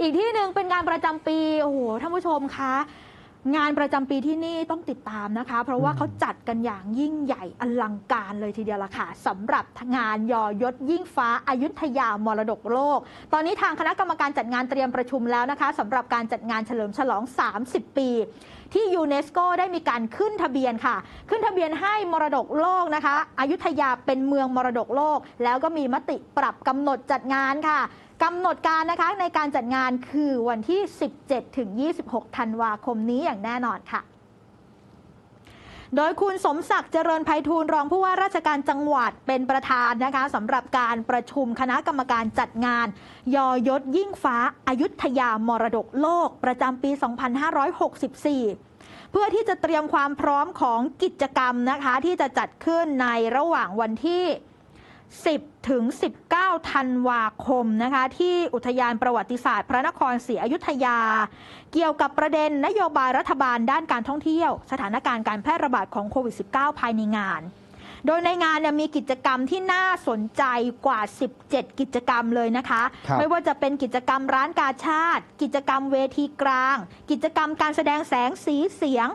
อีกที่หนึ่งเป็นงานประจำปี โอ้โห ท่านผู้ชมคะ งานประจำปีที่นี่ต้องติดตามนะคะ เพราะว่าเขาจัดกันอย่างยิ่งใหญ่อลังการเลยทีเดียวละค่ะสำหรับงานยอยศยิ่งฟ้าอายุทยามรดกโลก ตอนนี้ทางคณะกรรมการจัดงานเตรียมประชุมแล้วนะคะสำหรับการจัดงานเฉลิมฉลอง 30 ปี ที่ยูเนสโกได้มีการขึ้นทะเบียนค่ะ ขึ้นทะเบียนให้มรดกโลกนะคะอายุทยาเป็นเมืองมรดกโลก แล้วก็มีมติปรับกำหนดจัดงานค่ะ กำหนดการนะคะในการจัดงานคือวันที่ 17 ถึง 26 ธันวาคมนี้อย่างแน่นอนค่ะ โดยคุณสมศักดิ์เจริญไพฑูรย์รองผู้ว่าราชการจังหวัดเป็นประธานนะคะสำหรับการประชุมคณะกรรมการจัดงาน ยอยศยิ่งฟ้าอายุทยามรดกโลกประจำปี 2564เพื่อที่จะเตรียมความพร้อมของกิจกรรมนะคะ ที่จะจัดขึ้นในระหว่างวันที่ 10 ถึง 19 ธันวาคมนะคะ ที่อุทยานประวัติศาสตร์ พระนครศรีอยุธยา เกี่ยวกับประเด็นนโยบายรัฐบาลด้านการท่องเที่ยว สถานการณ์การแพร่ระบาดของโควิด -19 ภายในงาน โดยในงานเนี่ยมีกิจกรรมที่น่าสนใจกว่า 17 กิจกรรมเลยนะคะครับไม่ว่าจะเป็นกิจกรรมร้านกาชาติ กิจกรรมเวทีกลาง กิจกรรมการแสดงแสงสีเสียง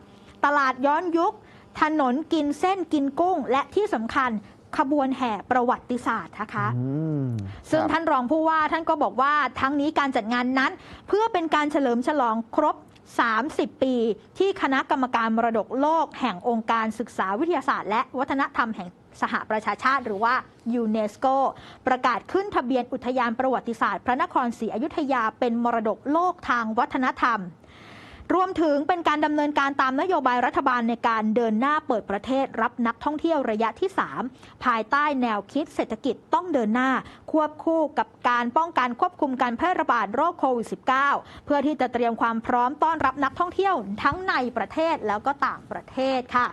ตลาดย้อนยุคถนนกินเส้นกินกุ้ง และที่สำคัญ ขบวนแห่ประวัติศาสตร์นะคะอืมซึ่งครับท่านรองผู้ว่าท่านก็บอกว่าทั้งนี้การจัดงานนั้น เพื่อเป็นการเฉลิมฉลองครบ 30 ปี ที่คณะกรรมการมรดกโลก แห่งองค์การศึกษาวิทยาศาสตร์ และวัฒนธรรมแห่งสหประชาชาติ หรือว่ายูเนสโกประกาศขึ้นทะเบียนอุทยานประวัติศาสตร์ พระนครศรีอยุธยาเป็นมรดกโลกทางวัฒนธรรม รวมถึงเป็นการดำเนินการตามนโยบายรัฐบาลในการเดินหน้าเปิดประเทศรับนักท่องเที่ยวระยะที่ 3 ภายใต้แนวคิดเศรษฐกิจต้องเดินหน้า ควบคู่กับการป้องกันควบคุมการแพร่ระบาดโรคโควิด -19 เพื่อที่จะเตรียมความพร้อมต้อนรับนักท่องเที่ยวทั้งในประเทศแล้วก็ต่างประเทศค่ะ